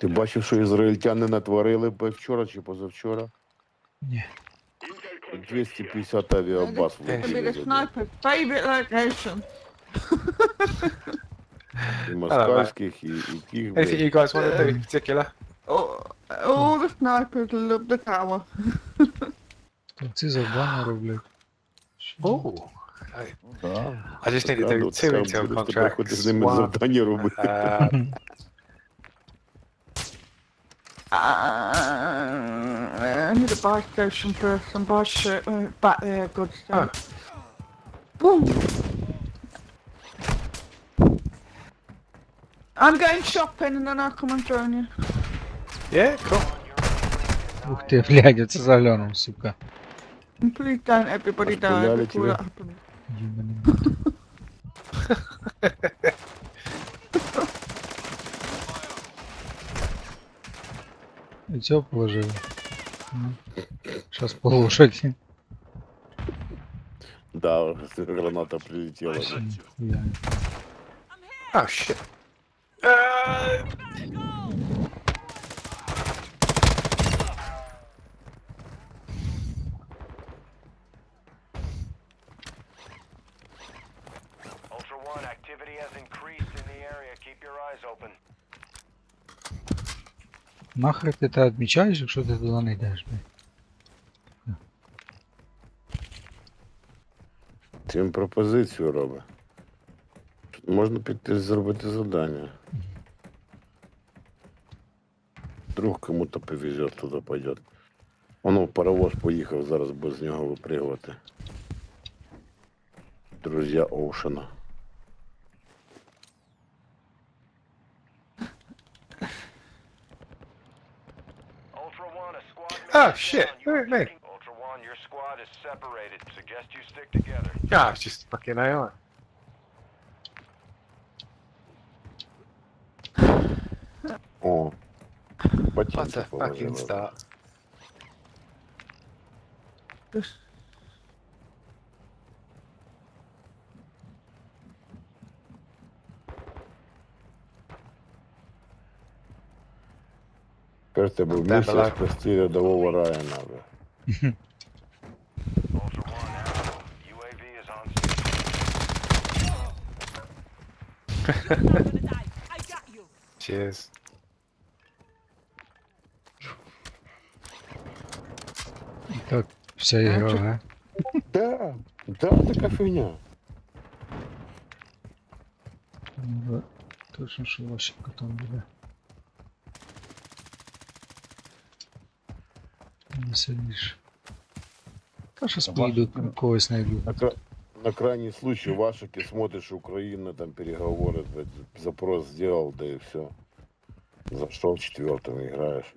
Ти бачив, що ізраїльтяни натворили б вчора чи позавчора? Ні. 250 авіабаз влетіли. І москальських, і, і тих. Anything блядь. you guys want to do in particular? All, all the snipers love the tower. Ці завдання роблять. Oh. I just need to do ну, two intel будеш тепер хоч з ними. One, завдання робити. uh, Uh, I need a buy station for some buy shit uh, back there, good stuff. Boom. I'm going shopping and then I'll come and join you. yeah, cool. Ух ти, блядь, оце заглянув, сука. And please don't everybody die Пошпиляли before тебя. that happens. цього положили. Ну. Щас положать. Да, граната прилетіла. Всі ніхуя. Oh Нахер ти те відмічаєш, якщо ти туди не йдеш, блядь? Ти їм пропозицію робить. Можна піти зробити завдання. Вдруг кому-то повезет, туди пойдет. Воно паровоз поїхав, зараз без нього випригувати. Друзі Оушена. Oh shit! Look at me. Ultra One, your squad is separated. Suggest you stick together. God, it's just fucking Ion. Oh. What, what a fucking start. UAV is on station. I got you. Cheers. І так вся ігра, га? Да, да, така фігня. Ну, Точно, що Ващенко там Не сильніше. Та щас поїду, когось знайду. На, кра... на крайний случай Вашики смотришь, Украина там переговоры, запрос сделал, да и все. Зашел четвертым играешь.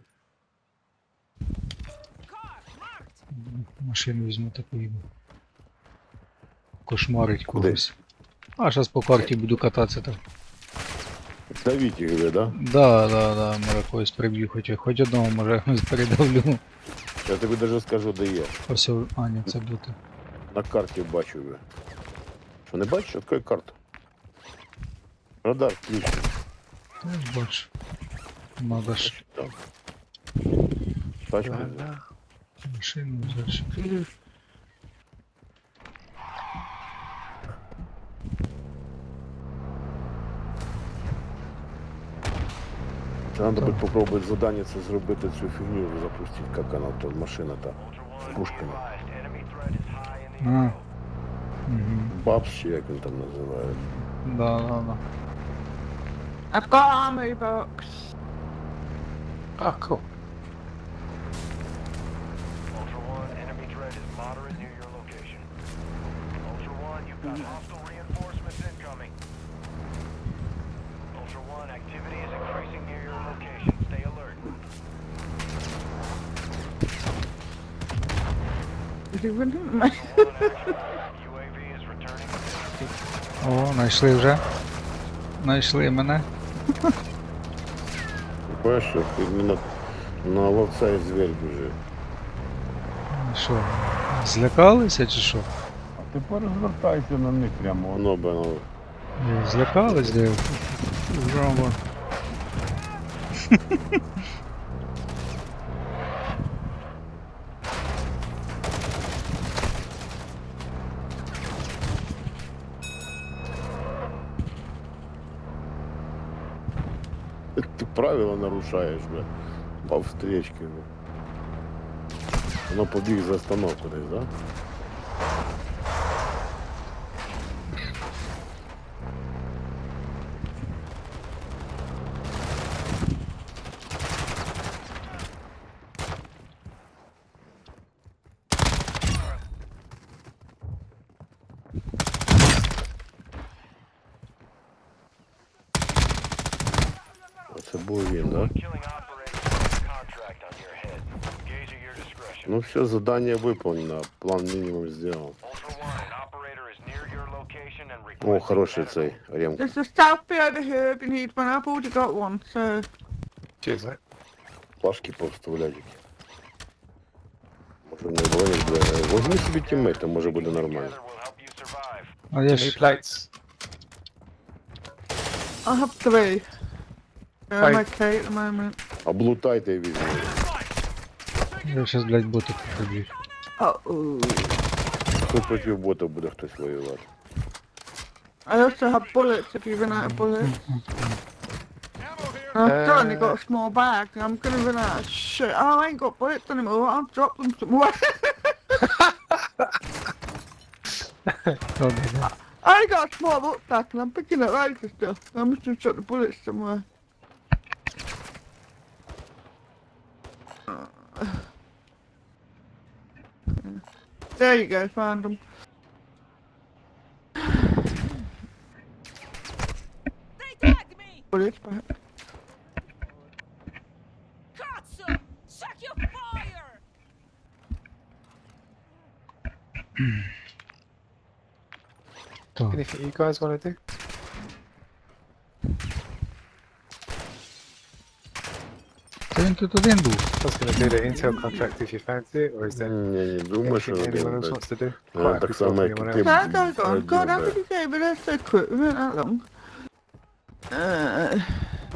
Машину візьму та поїду. Кошмарить Куди? когось. А, зараз по карті буду кататися там. Давите, говорю, да? Да, да, да, може когось приб'ю, хоч, хоч одного може передавлю. Я тобі даже скажу, де є. Ось, а, ні, це доти. На карті бачу ви. Що не бачиш? Открой карту. Радар включений. Та я ж бачу. Надо ж Там. Тачку взяв. Машину взяти. Надо буде попробувати задання це зробити цю фігню, запустити, як вона то машина та Ultra One, be пушками. advised. Enemy threat is high in the А. AO. Угу. Бабс, чи як він там називає. Да, да, да. I've got armory box. oh, cool. Ultra One, enemy threat is moderate near your location. Ultra One, you've got hostile Is returning. О, знайшли вже. Знайшли мене. Бачиш, іменно на ловця і звір біжить. Що? Злякалися чи що? А тепер звертайся на них прямо. Воно би, ну, Злякались, де? Жаба. Ты правила нарушаешь, бля. По встречке, бля. Оно побег за остановку да? все, задание выполнено, план минимум сделал. Ultra One, an operator is near your location and О, requesting хороший medical. цей ремка. There's a selfie over here if you need one. I've already got one, so... Cheers, mate. Плашки повставлять. Може не бронік, бля. Возьми собі тіммейта, може буде нормально. Together will help you survive. А я New ж plates. I have three. Yeah, I'm Right. okay at the moment. Облутайте і візьми. Я щас, блядь, боти поб'ють. Тут проти бота буде хтось воювати. I also have bullets if you run out of bullets. I've still only got a small bag and I'm gonna run out of shit. Oh, I ain't got bullets anymore. I'll drop them somewhere. Добре, да. I got a small rucksack and I'm picking up loads of stuff. I must have shot the bullets somewhere. There you go, found them. They tagged me! Bullets, perhaps. Katsu! Suck your fire! Hmm. Anything you guys want to do? Та він тут один був. I was going to do the intel contract if you fancy it, or is there Ні, не думаю, що anything anyone else один. wants to do? Ну, Quite так happy само, talking як to і anyone ти. else. No, go, go on. God, how Один, did you say? But that's so quick. We weren't that long. Uh,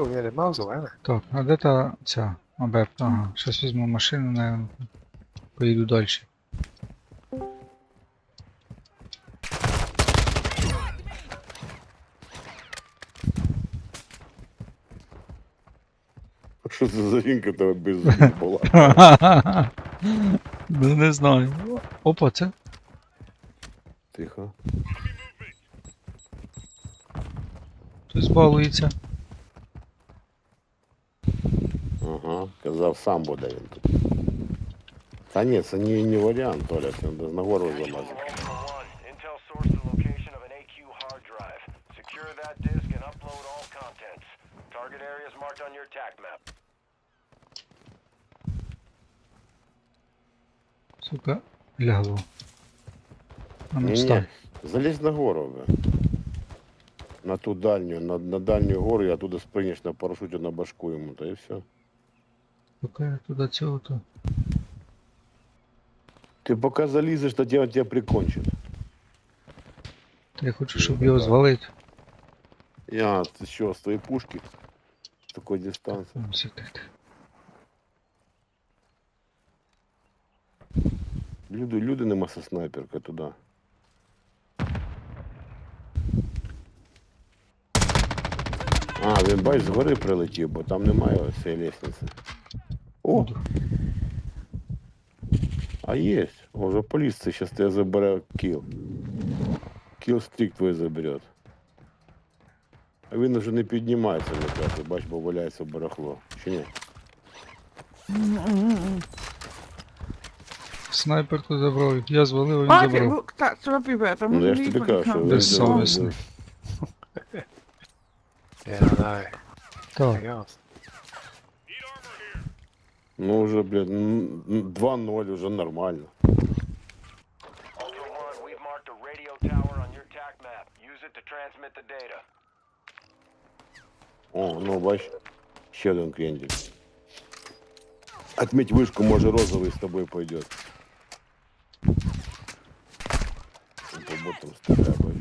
Oh yeah, they're miles away, aren't Так, а де та ця АБЕП? Ага, щас візьму машину, наверное, поїду далі. Що це за жінка тебе без зубів була? Ну не знаю. Опа, це? Тихо. Хтось балується. Ага, казав, сам буде він тут. Та ні, це не, не варіант, Толя, це треба з нагору Actual залазити. Ultra One, Intel sourced the location of an AQ hard drive. Secure that disk and upload all contents. Target areas marked on your TAC map. Сука, лягло. А ну встань. залізь на гору, бля. На ту дальню, на, на дальню гору, я туди спригнеш на парашуті на башку йому, та і все. Поки я туди цього то. Ти поки залізеш, то тебе, тебе прикончить. Та я хочу, щоб його звалити. Я, ти що, з твоєї пушки? З такої дистанції. Ось так, Люди, люди нема со снайперка туди. А, він бач, згори прилетів, бо там немає цієї лестниці. О, а є. О, вже поліція зараз тебе забере кіл. Кіл стрік твій заберет. А він вже не піднімається, мені кажуть, бач, бо валяється барахло. Чи ні? Снайпер тут забрав. Я звалив, а він why is it забрав. rucksacks are everywhere? I'm Ну, gonna я ж need тобі one. кажу, що can't він we? Безсовісний. Yeah, I know. Так, Anything else? Ну вже, блядь, н- н- 2-0 вже нормально. Ultra One, we've marked a radio tower on your TAC map. Use it to transmit the data. О, ну бач, ще один крендель. Отметь вышку, може розовий з тобою пойдет. tam z tego jakoś.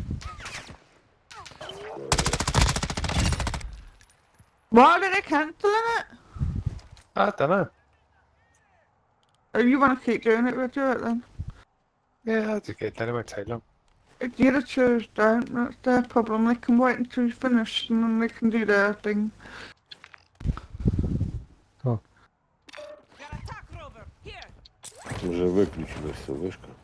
Why did I cancel it? I don't know. If you want to keep doing it, we'll do it then. Yeah, I'll just get it won't take long. If the other two don't, that's their problem. They can wait until you finish and then they can do their thing. Może wyklucz wiesz co, wyszka.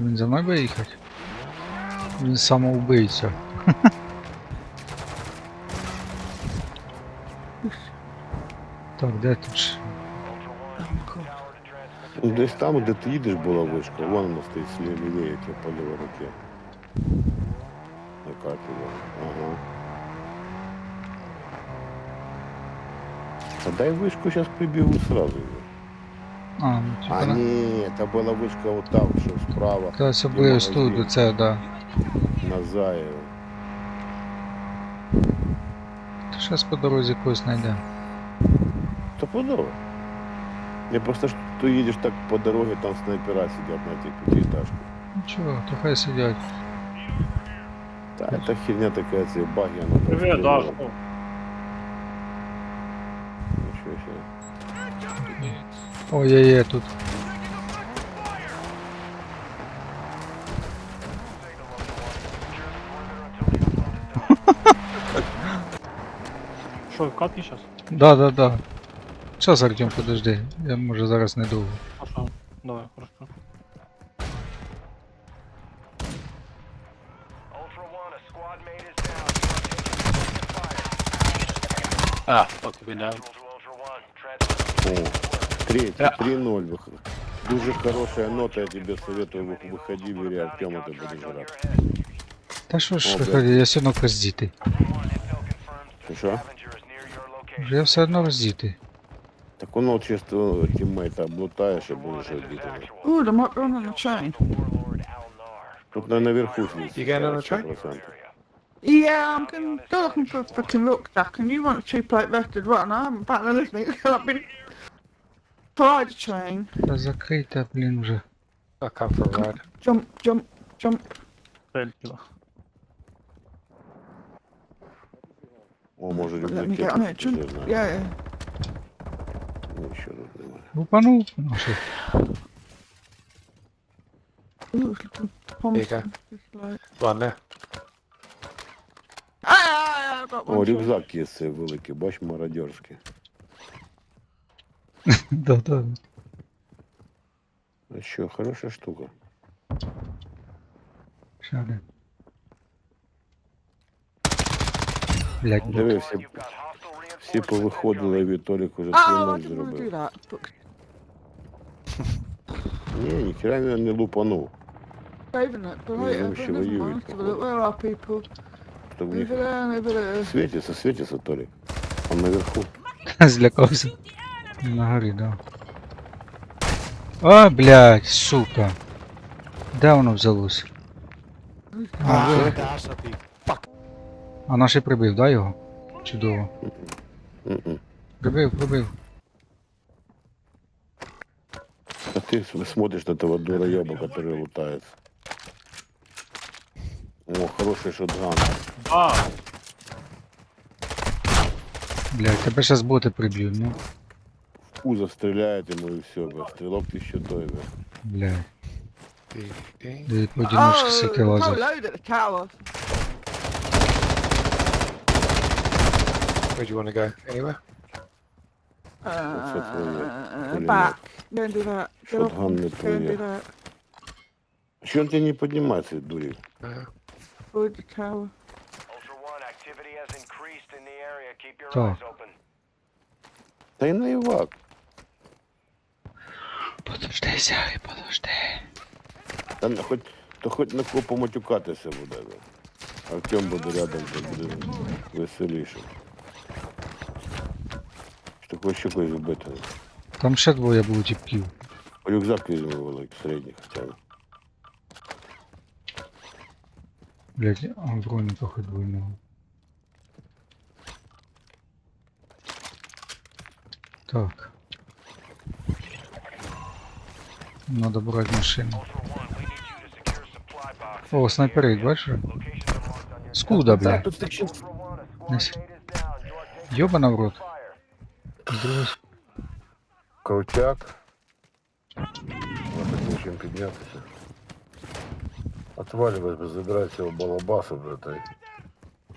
Він за мною буде їхати? Він самоубийця. Так, де тут? ж? Ну, Десь там, де ти їдеш, була вишка. Вон вона стоїть слі- лівіє, яке по лівій руці. На карті. Ага. А дай вишку, зараз прибігу сразу. А, ну А типа. ні, та була вишка отам, що справа, Та особливо з тут, це, да. на Заєво. То зараз по дорозі когось знайдемо. Та подорож. Я просто ж ти їдеш так по дорозі, там снайпера сидять на тих п'ятиэтажках. Нічого, то хай сидять. Та это херня такая, це баги, вона Привет. Дашко. Ой-ой-ой, тут. Что, катки сейчас? Да, да, да. Сейчас, Артем, подожди. Я, может, зараз недовго. А хорошо, давай, хорошо. Ah, fuck, we're down. Oh. третий, 3-0. выход. Дуже хорошая нота, я тебе советую, вы- выходи, бери Артема, ты будешь On рад. your head. Та що ж, О, виходить, я все одно роздітий. Ultra One, intel confirms the Що? scavenger is near your location. Я все одно роздітий. Так воно чисто тіммейта облутаєш і Ultra будеш One, this is робити. actual. Ooh, they might be on the chain. The warlord Al-Nar. Тут на наверху You getting on the train? 100%. Yeah, I'm going still looking for a fucking rucksack, and you want a cheap plate vested one. I haven't back then listening. I've been tried a train. Та закрийте, блін, вже. I'll come for a ride. Jump, jump, jump. Стрельтіла. О, може Let me рюкзаки get on it. тут, Jump. не знаю. Yeah, yeah. Нічого тут немає. Лупанув. Ну що? Ooh, it's looking There you go. It's like... One there. Ah, ah, ah, I got one. О, too. рюкзак є цей великий, бач, мародерський. Да, да. А що, хороша штука. Ще один. Блять, бот. Диви, всі, You've got hostile всі reinforcements повиходили, а Вітолік уже Oh, I 3-0 didn't want to do зробив. that. But Ні, ніхера не, не лупанув. saving it. But Yeah, right, I'm I've sure got you nothing would, else to probably. look. Where are people? Щоб в Over них there and over there. світиться, світиться, Толік. Там наверху. Злякався. На горі, да. А, блядь, сука. Де воно взялось? А, ви- That's a big а наш і прибив, да, його? Чудово. М-м. Прибив, прибив. А ты с- смотришь на этого дураеба, который лутается. О, хороший шотган. А, Блядь, тебе зараз боти приб'ють, ну. Пузо стреляет ему и все, бля. Стрелок еще той, бля. Oh, so лазять. load at the tower. Where do you want to go? Anywhere? Uh, back. And do that. Get Shotgun and не and do твоє. that. Че он тебя не поднимается, дурик? Uh, Avoid the tower. Ultra One, activity has increased in the area. Keep your Так. eyes open. Да и наивак. Подожди, сяй, подожди. Та на- хоть, то хоть на кого поматюкатися буде, бля. Артем буде рядом, то буде веселіше. Що хочеш ще когось вбити? Там ще двоє було тіпків. Рюкзак візьми великий, середній хоча б. Блядь, а броніка хоч двойного. Так. Надо брать машину. Ultra One, О, снайперить, бачиш? Locations are marked on your Скуда, бля. Тут таки Ultra One, a squad Десь. mate is down. You are taking Йобана в рот. fire. Другий. крутяк. Надо нічим піднятися. Отваливай, бо забирай цього балабаса, братай.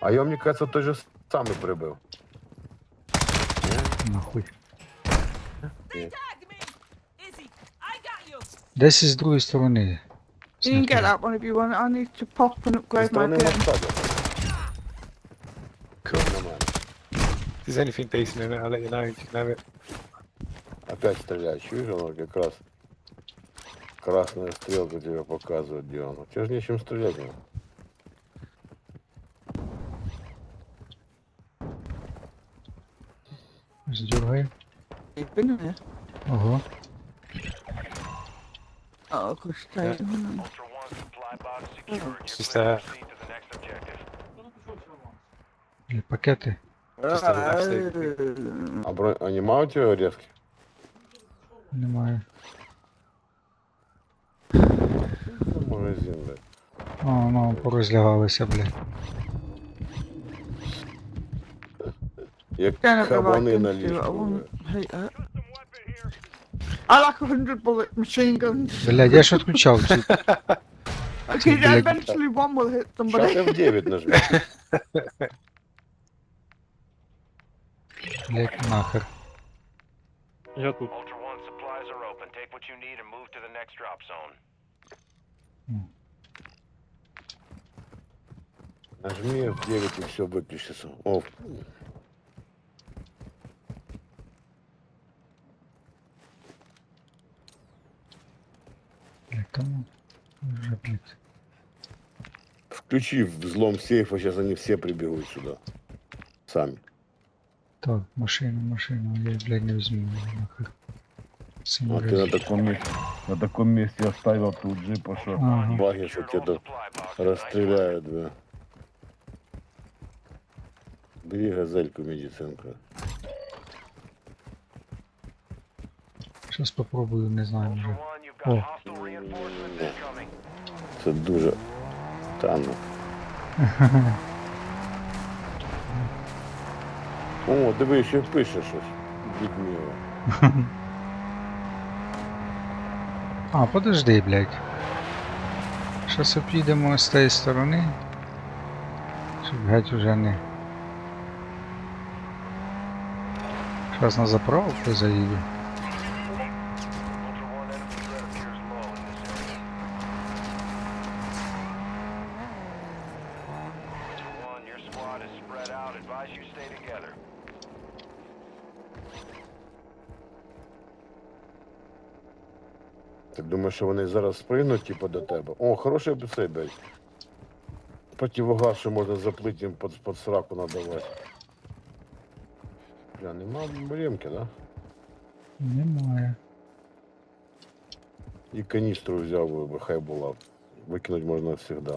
А я, мені кажется, той же самий прибив. Нахуй. They Десь із другої сторони. You can get that one if you want. I need to pop and Зі upgrade my сторони gun. моста. Cool. If there's anything decent in it, I'll let you know. You can have it. Опять стреляет, чуешь, оно как раз красная стрелка тебе показывает, где он. У тебя же нечем стрелять. ну. Здергає. You've been in here. Ого. objective. Є пакети. Just have a left stick. А, бро... а нема у тебя резки? Немає. Магазин, блядь. О, ну, порозлягалися, блядь. Як Don't have the right кабани gun на to do it. I ліжку. I like a hundred bullet machine guns. Блядь, я ж відключав ці. Okay, Блядь. eventually one will hit Щас somebody. F9 нажми. Блядь, нахер. Я тут. Ultra One, supplies are open. Take what you need and move to the next drop zone. Нажми F9 и все выключится. О, Тому. Вже, блядь. включи взлом сейфа, сейчас они все прибегут сюда. Сами. Так, машину, машину, я, блядь, не візьму нахер. А ты на таком месте, на таком месте оставил тут джипа, что Ага. баги, что тебя тут расстреляют, да. Бери газельку медицинку. Щас попробую, не знаю Ultra incoming. Це дуже танно. О, диви, ще пише щось. Дідміло. А, подожди, блядь. Щас об'їдемо з тієї сторони. Щоб геть уже не. Щас на заправку заїду. Що вони зараз спригнуть, типу, до тебе? О, хороший цей, блядь. Противогаз, що можна заплити їм під, під сраку надавати. Бля, нема ремки, да? Немає. І каністру взяв би, хай була. Викинуть можна завжди.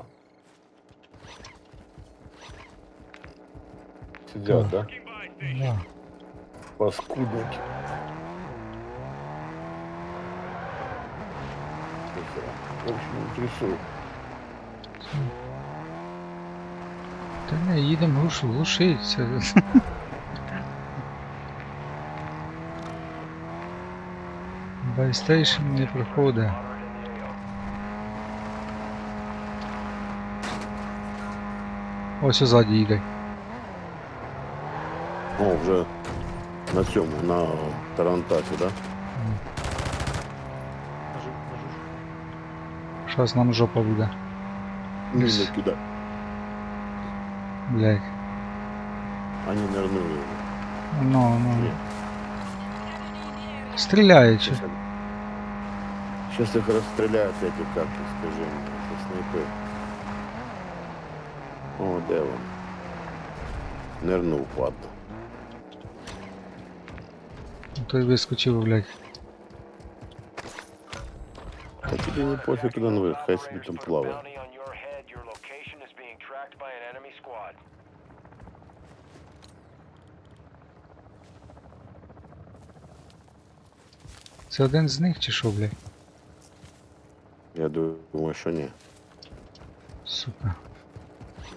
Сидять, да? Да. Паскудники. В общем, трясу. Та не, їдемо глушу, глушить. Це... Байстейшн не приходить. Ось ззаді їде. О, вже на цьому, на Тарантасі, да? Щас нам жопа буде. Міну кидай. Блядь. Они нырнули. Ну, ну. Ні. Стріляє чи? Сейчас, сейчас их расстреляют эти карты, скажи мне. Это снайпер. О, де він? Нирнув, падла. Той вискочив, блядь. Your location is being tracked by an enemy squad. Це один з них чи що, блядь? Я думаю, що ні. Сука.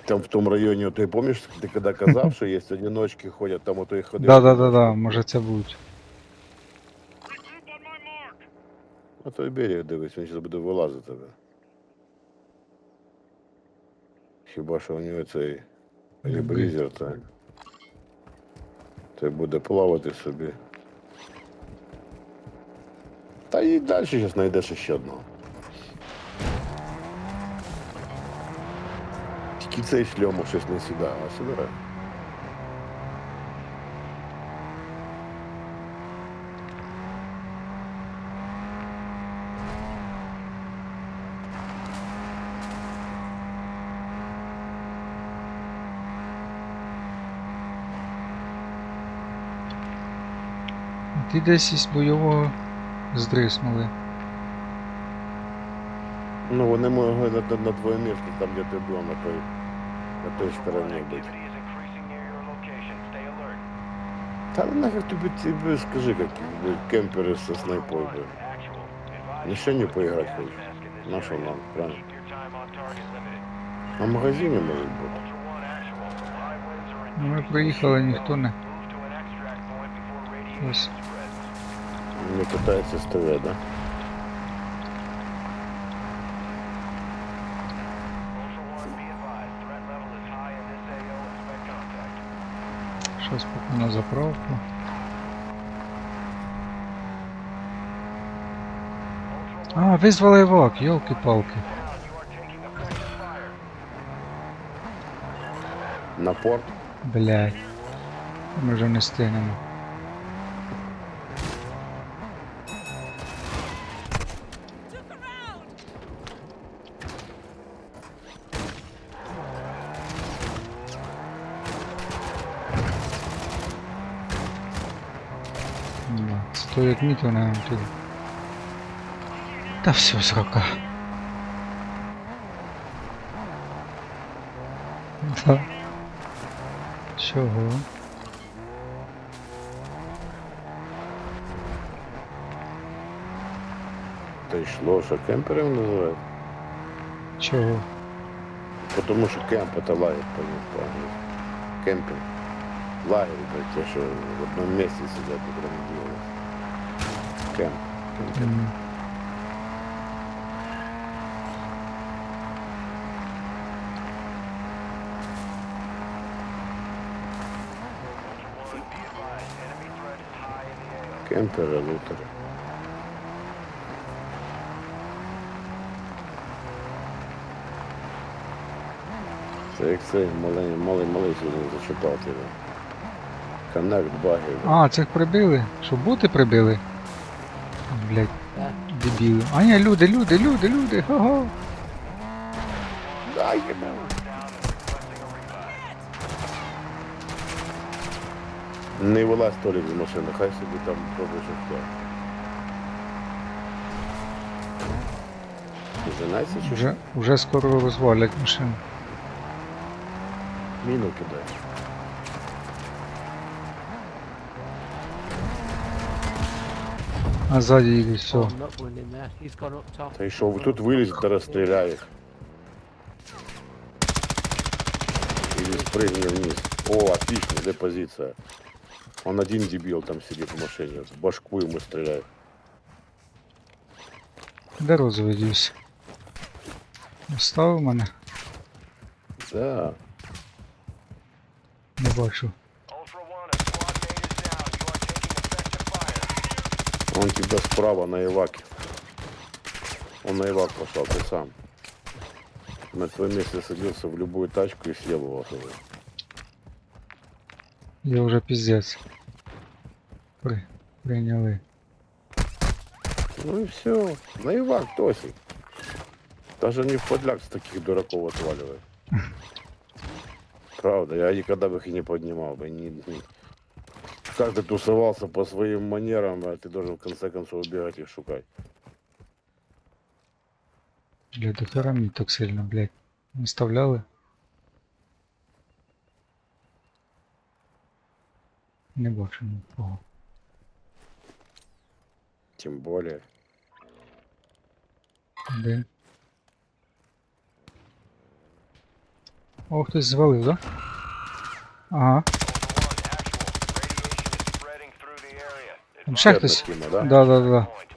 Там в тому районі, ти пам'ятаєш, ти коли казав, що є одиночки ходять, там ото і ходив. Да, да, да, да, може це будуть. А той берег дивись, він зараз буде вилазити тебе. Хіба що у нього цей ребризер, так. Той буде плавати собі. Та і далі зараз знайдеш ще одного. Тільки цей шльому щось не сюди, а сюди. Ти десь із бойового здриснули. Ну, вони могли на, на, на твоє місце, там, де ти був, на той, на той стороні бути. Та нахер тобі ці, скажи, як кемпери со снайпою, блядь. Actual. Advise Ні ще не поіграти хочеш. На що нам, правильно? На магазині може бути. Ну, Ми проїхали, ніхто не. Ось. Не катається з ТВ, да? Поки на заправку. А, визвали effective fire. На порт. Блядь. Ми вже не стигнемо. Да. Стоїть наверное, туди. Та все, срока. Да. Чого? Та йшло, що кемпером називають. Чого? Тому що кемп це лагерь, по-англійськи. Кемпінг. Лагерь, блядь, те, що в одному місці сидять, не ділися. Кемп. Кемп. М, Ultra One, be advised. Enemy threat is high in the AO. Кемпери, лутери. Це як цей малий, малий, малий сьогодні зачитав тебе. Коннект багів. А, цих прибили? Що боти прибили? Блять, дебіли. А ні, люди, люди, люди, люди. Ого. Ай, єбу. Не вилазь Толік з машини, хай собі там пробує хто. Женайся чи? Вже, вже скоро розвалять машину. Міну кидай. He's gone up top. Та й що, ви тут виліз та розстріляє їх. Или спрыгни вниз. О, отлично, где позиция. Он один дебил там сидит в машине. В башку ему стреляет. Де розовий дівся? Оставив мене? Да. Не бачу. Он тебя справа на Иваке. Он на Ивак пошел, ты сам. На твоем месте садился в любую тачку и съел его оттуда. Я вже піздець. При... Прийняли. Ну и все. На Ивак, Тосик. Даже не в подляк с таких дураков отваливает. Правда, я никогда бы их и не поднимал бы. Ни, ни- Каждый тусовался по своим манерам, а ты должен в конце концов убегать их шукать. Бля, хера мені так сильно, блядь. Виставляли? Не бачу нікого. Тем более. Де? О, хтось звалив, да? Ага. Ultra One, actual. Radiation is spreading through the area. Там ще Advise хтось. Тіма, да? Да, да, да. point.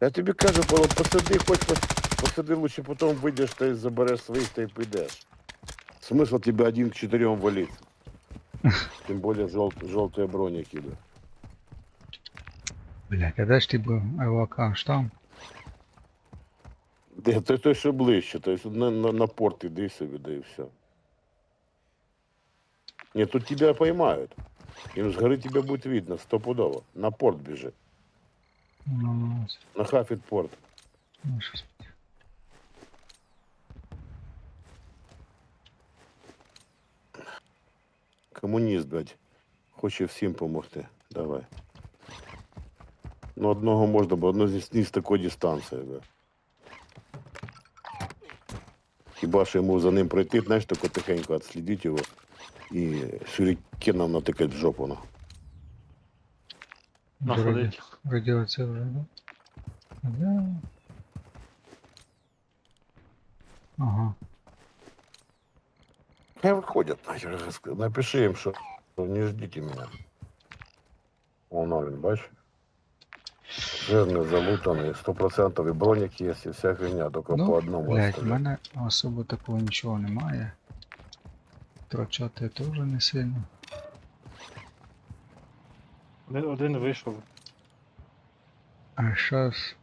Я тобі кажу, Павло, посади, хоч пос- посади лучше, потім вийдеш та й забереш своїх та й підеш. Смисл тебе один к чотирьом валить. Тим більше жовт, жовтые броні кидає. Блядь, а де ж ти був? АВК, аж там? Де той, той ще ближче, тобто на, на, на порт іди собі, да і все. Ні, тут тебя поймают. Им с горы тебя будет видно, стопудово. На порт бежи. Ну, На Хаффит порт. ну. Комуніст, блядь. Хоче всім помогти. Давай. Ну, одного можна, бо одно з, з такої дистанції, бля. Хіба що йому за ним пройти, знаєш, тако тихенько відслідити його і сюрикеном натикати в жопу. Ну. Находить. Радіація вже, да? Да. Ага. Хай виходять, нахер. Напиши їм, що не ждіть мене. Воно він, бачиш? Жирний, залутаний, 100% і бронік є, і вся херня, тільки по Ну, одному. блядь, в мене особо такого нічого немає. Втрачати теж не сильно. Один, один вийшов. А щас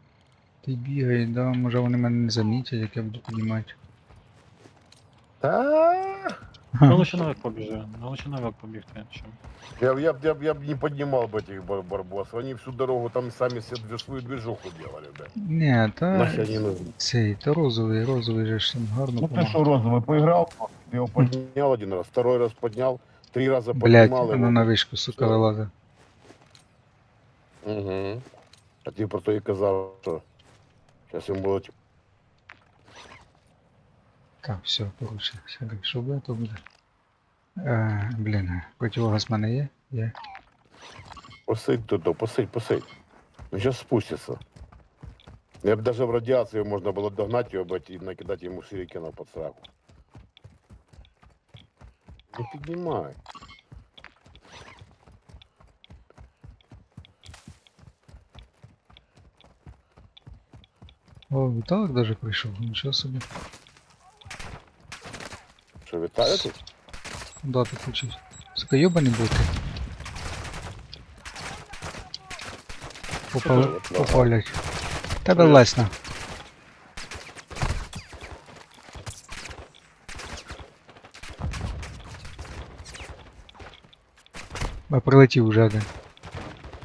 ти бігай, да, може вони мене не замітять, як я буду піднімати. Та Ну лучше наверх побіжи. Ну лучше наверх побігти. Чим. Я, б- я, б- я, б- я б не поднимал бы этих бар барбосов. Они всю дорогу там сами себе движ- свою движуху делали, да. Ні, та Нахер не нужно. цей, то розовий, розовий же ж там гарно Ну ты помагає. что, розовый, поиграл? Ты его поднял один раз, второй раз поднял, три раза Блять, поднимал воно его. на вишку, сука, Всё. вилазить. Угу. А ты про то и казал, что сейчас ему было типа, Так, все, коротше, сяди, що буде, то буде. Е, блін, противогаз в мене є? Є. посыть туда, посыть, посыть. Он сейчас спустится. Я бы даже в радиацию можно было догнать его блядь, и накидать ему ширикена под сраку. Не поднимай. О, Віталик даже прийшов, нічого собі. Что, Виталий тут? Да, ти хочеш. Сука, йобаний бути. Попали, Що? попалять. Тебе лесна. А прилетів вже один.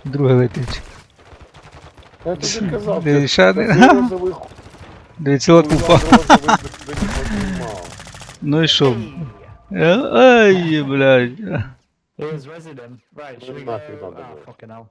Другий летить. Я тебе казав, Ти ти- ще ти один? розовий купа. розовий Noi é somos. É, ai, blade. It was resident. Right, should we go? Oh, fucking hell.